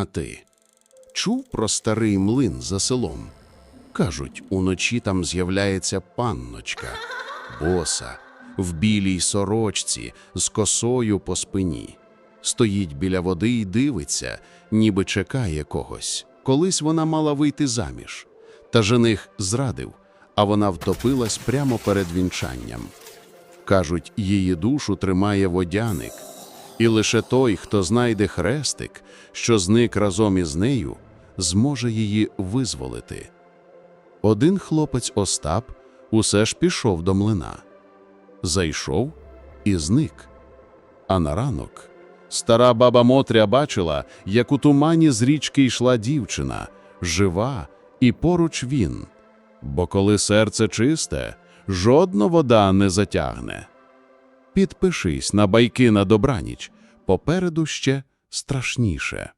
А ти чув про старий млин за селом? Кажуть, уночі там з'являється панночка, боса, в білій сорочці, з косою по спині. Стоїть біля води і дивиться, ніби чекає когось. Колись вона мала вийти заміж. Та жених зрадив, а вона втопилась прямо перед вінчанням. Кажуть, її душу тримає водяник, і лише той, хто знайде хрестик, що зник разом із нею, зможе її визволити. Один хлопець Остап усе ж пішов до млина. Зайшов і зник. А на ранок стара баба Мотря бачила, як у тумані з річки йшла дівчина, жива, і поруч він. Бо коли серце чисте, жодна вода не затягне. Підпишись на байки на добраніч, попереду ще страшніше.